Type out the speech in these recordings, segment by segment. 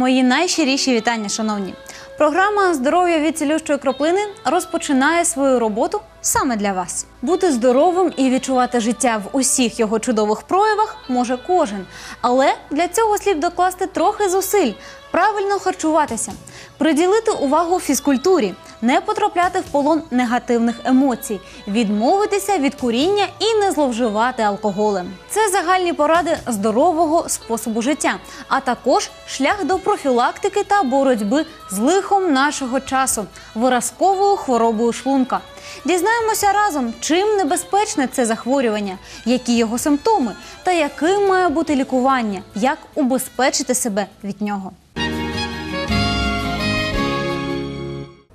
Мої найщиріші вітання, шановні. Програма Здоров'я від цілющої краплини розпочинає свою роботу саме для вас. Бути здоровим і відчувати життя в усіх його чудових проявах може кожен. Але для цього слід докласти трохи зусиль, правильно харчуватися, приділити увагу фізкультурі, не потрапляти в полон негативних емоцій, відмовитися від куріння і не зловживати алкоголем. Це загальні поради здорового способу життя, а також шлях до профілактики та боротьби з лихом нашого часу виразковою хворобою шлунка. Дізнаємося разом, чим небезпечне це захворювання, які його симптоми та яким має бути лікування, як убезпечити себе від нього.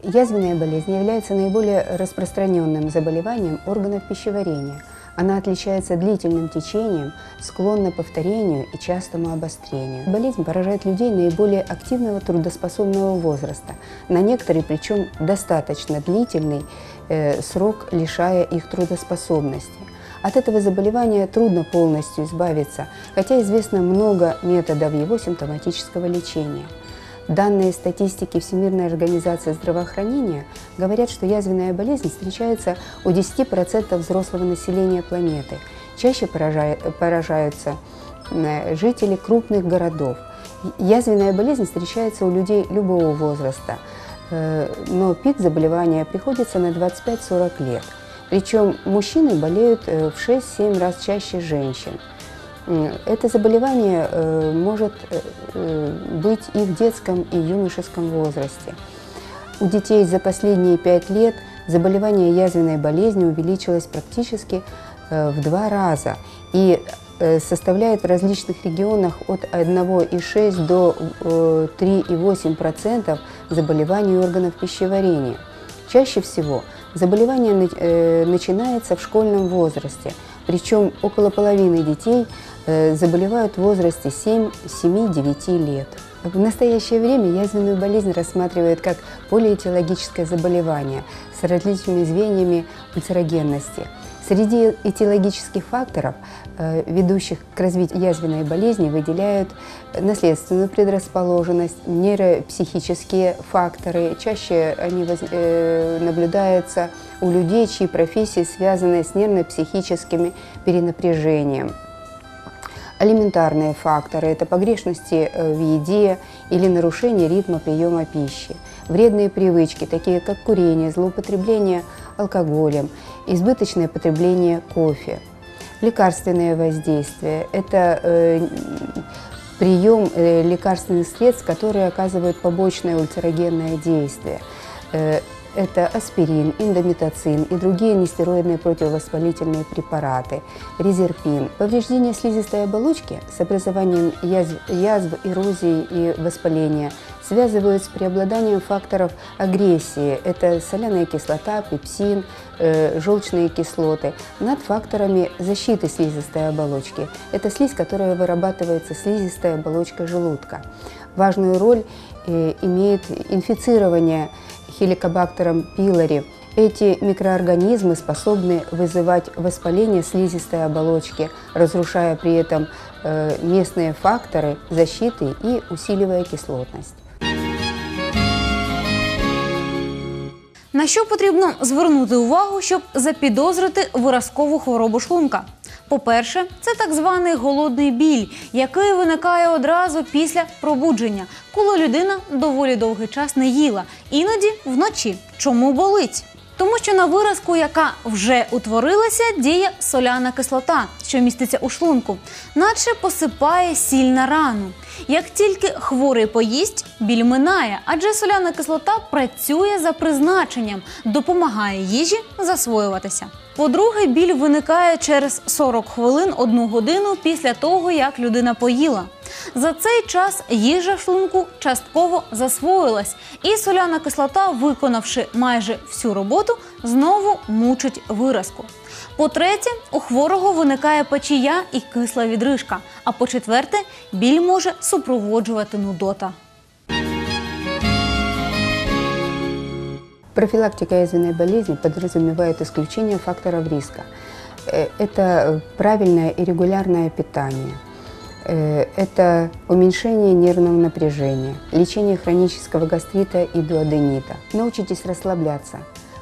Язвенная болезнь является наиболее распространенным заболеванием органов пищеварения. Она отличается длительным течением, склонна повторению и частому обострению. Болезнь поражает людей наиболее активного трудоспособного возраста, на некоторые причем достаточно длительный э, срок лишая их трудоспособности. От этого заболевания трудно полностью избавиться, хотя известно много методов его симптоматического лечения. Данные статистики Всемирной организации здравоохранения говорят, что язвенная болезнь встречается у 10% взрослого населения планеты. Чаще поражаются э, жители крупных городов. Язвенная болезнь встречается у людей любого возраста, э, но пик заболевания приходится на 25-40 лет. Причем мужчины болеют э, в 6-7 раз чаще женщин. М, Это заболевание э, может э, э, быть и в детском, и юношеском возрасте. У детей за последние пять лет заболевание язвенной болезнью увеличилось практически э, в два раза и э, составляет в различных регионах от 1,6 до э, 3,8% заболеваний органов пищеварения. Чаще всего заболевание на- э, начинается в школьном возрасте, причем около половины детей э, заболевают в возрасте 7-9 лет. В настоящее время язвенную болезнь рассматривают как полиэтиологическое заболевание с различными звеньями ульцерогенности. Среди этиологических факторов, э, ведущих к развитию язвенной болезни, выделяют наследственную предрасположенность, нейропсихические факторы. Чаще они э, наблюдаются у людей, чьи профессии связаны с нервно-психическим перенапряжением. Алиментарные факторы – это погрешности э, в еде или нарушение ритма приема пищи. Вредные привычки, такие как курение, злоупотребление алкоголем, избыточное потребление кофе. Лекарственное воздействие – это э, прием э, лекарственных средств, которые оказывают побочное ульцерогенное действие. Э, это аспирин, индомитоцин и другие нестероидные противовоспалительные препараты, резерпин. Повреждение слизистой оболочки с образованием язв, язв, эрозии и воспаления связывают с преобладанием факторов агрессии. Это соляная кислота, пепсин, э, желчные кислоты над факторами защиты слизистой оболочки. Это слизь, которая вырабатывается слизистой оболочкой желудка. Важную роль э, имеет инфицирование хеликобактером пилори. Эти микроорганизмы способны вызывать воспаление слизистой оболочки, разрушая при этом э, местные факторы защиты и усиливая кислотность. На що потрібно звернути увагу, щоб запідозрити виразкову хворобу шлунка? По-перше, це так званий голодний біль, який виникає одразу після пробудження, коли людина доволі довгий час не їла, іноді вночі. Чому болить? Тому що на виразку, яка вже утворилася, діє соляна кислота, що міститься у шлунку, наче посипає сіль на рану. Як тільки хворий поїсть, біль минає, адже соляна кислота працює за призначенням, допомагає їжі засвоюватися. По-друге, біль виникає через 40 хвилин одну годину після того, як людина поїла. За цей час їжа шлунку частково засвоїлась, і соляна кислота, виконавши майже всю роботу, знову мучить виразку. По-третє, у хворого виникає печія і кисла відрижка. А по-четверте, біль може супроводжувати нудота. Профилактика язвенной болезни подразумевает исключение факторов риска. Э, Это правильное и регулярное питание, Э, Это уменьшение нервного напряжения, лечение хронического гастрита и дуоденита. Научитесь расслабляться.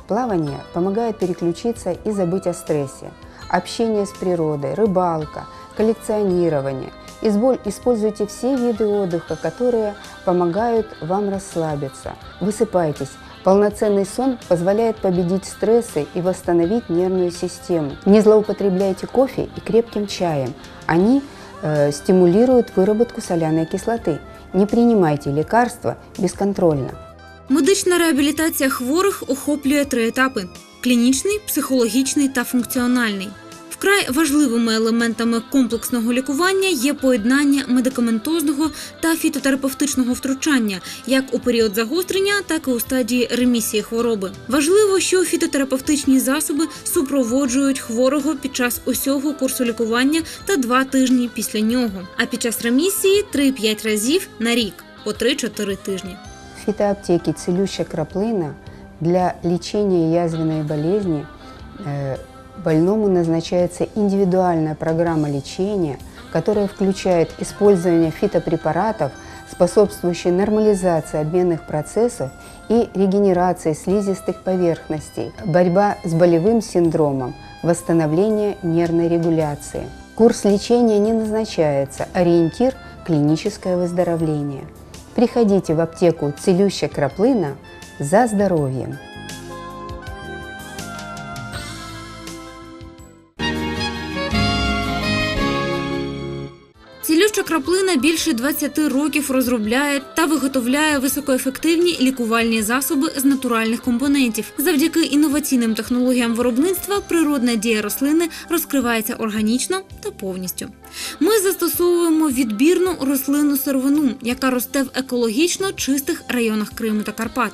Плавание помогает переключиться и забыть о стрессе. Общение с природой, рыбалка, коллекционирование. Используйте все виды отдыха, которые помогают вам расслабиться. Высыпайтесь. Полноценный сон позволяет победить стрессы и восстановить нервную систему. Не злоупотребляйте кофе и крепким чаем. Они э, стимулируют выработку соляной кислоты. Не принимайте лекарства бесконтрольно. Медична реабілітація хворих охоплює три етапи: клінічний, психологічний та функціональний. Вкрай важливими елементами комплексного лікування є поєднання медикаментозного та фітотерапевтичного втручання, як у період загострення, так і у стадії ремісії хвороби. Важливо, що фітотерапевтичні засоби супроводжують хворого під час усього курсу лікування та два тижні після нього, а під час ремісії 3-5 разів на рік по 3-4 тижні. В фитоаптеке целющая краплына для лечения язвенной болезни э, больному назначается индивидуальная программа лечения, которая включает использование фитопрепаратов, способствующие нормализации обменных процессов и регенерации слизистых поверхностей, борьба с болевым синдромом, восстановление нервной регуляции. Курс лечения не назначается, ориентир – клиническое выздоровление. Приходите в аптеку «Целющая краплына» за здоровьем. Краплина більше 20 років розробляє та виготовляє високоефективні лікувальні засоби з натуральних компонентів. Завдяки інноваційним технологіям виробництва природна дія рослини розкривається органічно та повністю. Ми застосовуємо відбірну рослинну сировину, яка росте в екологічно чистих районах Криму та Карпат.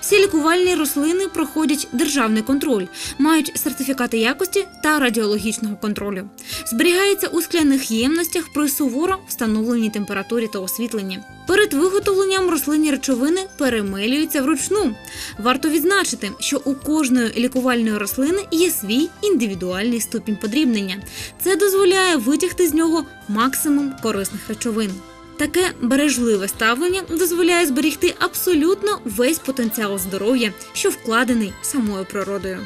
Всі лікувальні рослини проходять державний контроль, мають сертифікати якості та радіологічного контролю. Зберігаються у скляних ємностях при суворо встановленій температурі та освітленні. Перед виготовленням рослинні речовини перемелюються вручну. Варто відзначити, що у кожної лікувальної рослини є свій індивідуальний ступінь подрібнення. Це дозволяє витягти з нього максимум корисних речовин. Таке бережливе ставлення дозволяє зберегти абсолютно весь потенціал здоров'я, що вкладений самою природою.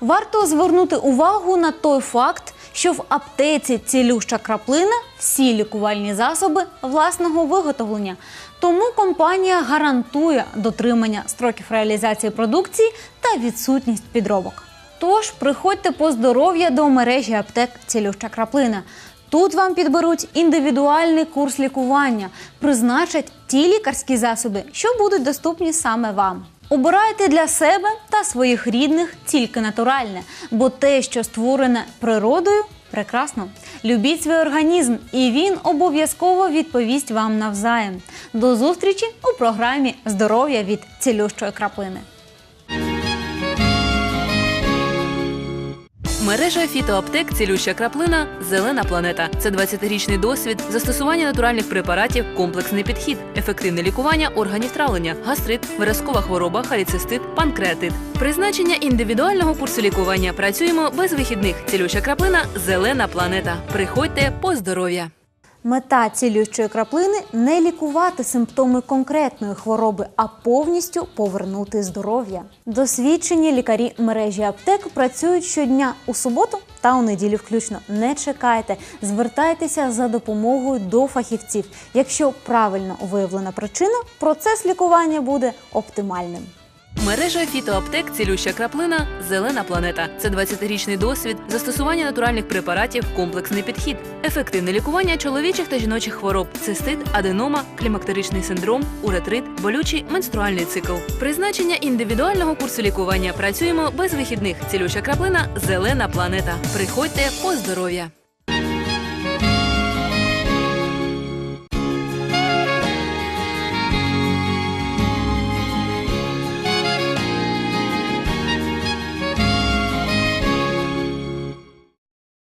Варто звернути увагу на той факт, що в аптеці цілюща краплина всі лікувальні засоби власного виготовлення. Тому компанія гарантує дотримання строків реалізації продукції та відсутність підробок. Тож приходьте по здоров'я до мережі аптек цілюща краплина. Тут вам підберуть індивідуальний курс лікування, призначать ті лікарські засоби, що будуть доступні саме вам. Обирайте для себе та своїх рідних тільки натуральне, бо те, що створене природою, прекрасно. Любіть свій організм, і він обов'язково відповість вам навзаєм. До зустрічі у програмі Здоров'я від цілющої краплини. Мережа фітоаптек Цілюща краплина Зелена планета. Це 20-річний досвід застосування натуральних препаратів, комплексний підхід, ефективне лікування органів травлення, гастрит, виразкова хвороба, халіцистит, панкреатит. Призначення індивідуального курсу лікування. Працюємо без вихідних. Цілюща краплина Зелена планета. Приходьте по здоров'я. Мета цілющої краплини не лікувати симптоми конкретної хвороби, а повністю повернути здоров'я. Досвідчені лікарі мережі аптек працюють щодня у суботу та у неділю включно. Не чекайте, звертайтеся за допомогою до фахівців. Якщо правильно виявлена причина, процес лікування буде оптимальним. Мережа фітоаптек Цілюща краплина Зелена планета. Це 20-річний досвід застосування натуральних препаратів, комплексний підхід, ефективне лікування чоловічих та жіночих хвороб, цистит, аденома, клімактеричний синдром, уретрит, болючий менструальний цикл. Призначення індивідуального курсу лікування. Працюємо без вихідних. Цілюща краплина Зелена планета. Приходьте по здоров'я.